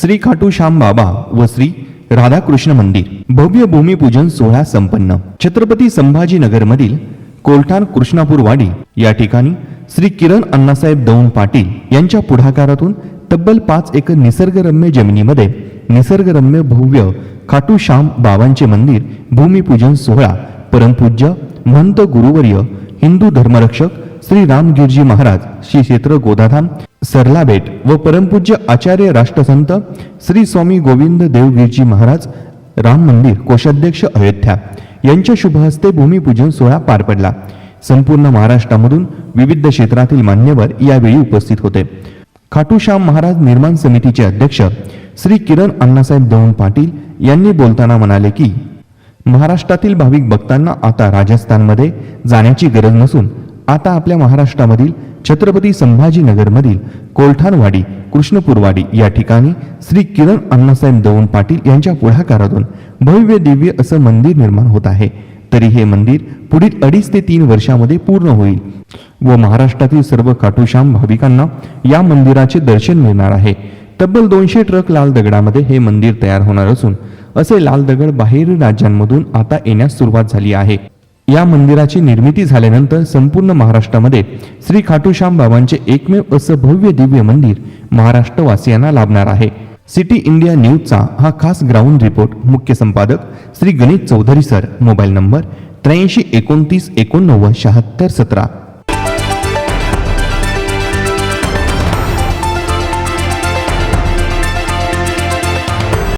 श्री खाटू श्याम बाबा व श्री राधाकृष्ण मंदिर. भव्य भूमिपूजन सोहळा संपन्न. छत्रपती संभाजीनगरमधील कोलठाण कृष्णापूरवाडी या ठिकाणी श्री किरण अण्णासाहेब दौंड पाटील यांच्या पुढाकारातून तब्बल पाच एकर निसर्गरम्य जमिनीमध्ये निसर्गरम्य भव्य खाटू श्याम बाबांचे मंदिर भूमिपूजन सोहळा परमपूज्य महंत गुरुवर्य हिंदू धर्मरक्षक श्री रामगिरजी महाराज श्री क्षेत्र गोदाधाम सरलाबेट व परमपूज्य आचार्य राष्ट्रसंत श्री स्वामी गोविंद देवगिरजी महाराज राम मंदिर कोषाध्यक्ष अयोध्या यांच्या शुभ हस्ते भूमिपूजन सोहळा पार पडला. संपूर्ण महाराष्ट्रामधून विविध क्षेत्रातील मान्यवर यावेळी उपस्थित होते. खाटूश्याम महाराज निर्माण समितीचे अध्यक्ष श्री किरण अण्णासाहेब दौंड पाटील यांनी बोलताना म्हणाले की महाराष्ट्रातील भाविक भक्तांना आता राजस्थानमध्ये जाण्याची गरज नसून आता आपल्या महाराष्ट्रामधील छत्रपती संभाजीनगरमधील कोलठाणवाडी कृष्णपूरवाडी या ठिकाणी श्री किरण अण्णासाहेब दौंड पाटील यांच्या पुढाकारातून भव्य दिव्य असं मंदिर निर्माण होत आहे. तरी हे मंदिर पुढील अडीच ते तीन वर्षामध्ये पूर्ण होईल व महाराष्ट्रातील सर्व खाटूश्याम भाविकांना या मंदिराचे दर्शन मिळणार आहे. तब्बल दोनशे ट्रक लाल दगडामध्ये हे मंदिर तयार होणार असून असे लाल दगड बाहेर राज्यांमधून आता येण्यास सुरुवात झाली आहे. या मंदिराची निर्मिती झाल्यानंतर संपूर्ण महाराष्ट्रामध्ये श्री खाटूश्याम बाबांचे एकमेव असं भव्य दिव्य मंदिर महाराष्ट्रवासियांना लाभणार आहे. सिटी इंडिया न्यूजचा हा खास ग्राउंड रिपोर्ट. मुख्य संपादक Shri Ganesh Chaudhari sir. Mobile number त्र्याऐंशी एकोणतीस एकोणनव्वद शहात्तर सतरा.